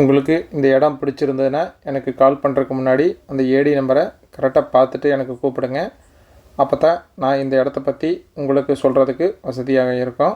உங்களுக்கு இந்த இடம் பிடிச்சிருந்ததுன்னா எனக்கு கால் பண்ணுறதுக்கு முன்னாடி அந்த ஏடி நம்பரை கரெக்டாக பார்த்துட்டு எனக்கு கூப்பிடுங்க. அப்போ தான் நான் இந்த இடத்த பற்றி உங்களுக்கு சொல்கிறதுக்கு வசதியாக இருக்கும்.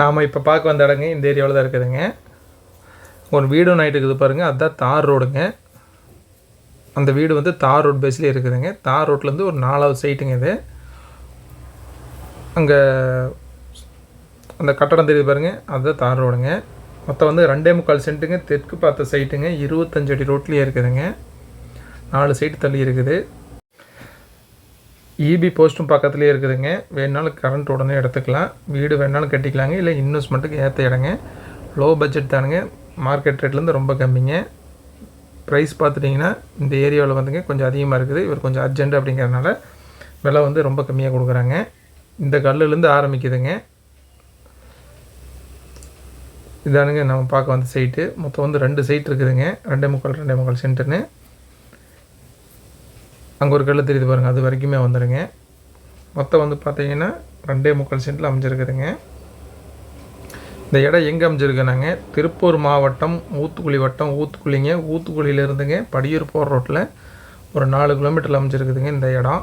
நாம் இப்போ பார்க்க வந்த இடங்க இந்த ஏரியாவில் தான் இருக்குதுங்க. ஒரு வீடு நைட்டு இருக்குது பாருங்கள் அதுதான் தார் ரோடுங்க. அந்த வீடு வந்து தார் ரோட் பேஸ்லேயே இருக்குதுங்க. தார் ரோட்லேருந்து ஒரு நாலாவது சைட்டுங்க இது. அங்கே அந்த கட்டடம் தெரியுது பாருங்கள் அதுதான் தார் ரோடுங்க. மொத்தம் வந்து ரெண்டே முக்கால் சென்ட்டுங்க தெற்கு பார்த்த சைட்டுங்க இருபத்தஞ்சு அடி ரோட்லேயே இருக்குதுங்க. நாலு சைட்டு தள்ளி இருக்குது. இபி போஸ்ட்டும் பக்கத்துலேயே இருக்குதுங்க. வேணாலும் கரண்ட் உடனே எடுத்துக்கலாம். வீடு வேணாலும் கட்டிக்கலாங்க. இல்லை இன்வெஸ்ட்மெண்ட்டுக்கு ஏற்ற இடங்க. லோ பட்ஜெட் தானுங்க. மார்க்கெட் ரேட்லேருந்து ரொம்ப கம்மிங்க. ப்ரைஸ் பார்த்துட்டிங்கன்னா இந்த ஏரியாவில் வந்துங்க கொஞ்சம் அதிகமாக இருக்குது. இவர் கொஞ்சம் அர்ஜென்ட் அப்படிங்கிறதுனால விலை வந்து ரொம்ப கம்மியாக கொடுக்குறாங்க. இந்த கல்லுலேருந்து ஆரம்பிக்குதுங்க. இதானுங்க நம்ம பார்க்க வந்த சைட்டு மொத்தம் வந்து ரெண்டு சைட் இருக்குதுங்க. ரெண்டே முக்கால் ரெண்டே முக்கால் சென்ட்டுன்னு அங்கே ஒரு கல் தெரியுது பாருங்கள் அது வரைக்குமே வந்துடுங்க மொத்தம் வந்து பார்த்தீங்கன்னா ரெண்டே முக்கால் சென்ட்டில் அமைஞ்சிருக்குதுங்க. இந்த இடம் எங்கே அமைஞ்சிருக்குனாங்க? திருப்பூர் மாவட்டம் ஊத்துக்குழி வட்டம் ஊத்துக்குழிங்க. ஊத்துக்குழியிலேருந்துங்க படியூர் போகிற ரோட்டில் ஒரு நாலு கிலோமீட்டரில் அமைஞ்சிருக்குதுங்க இந்த இடம்.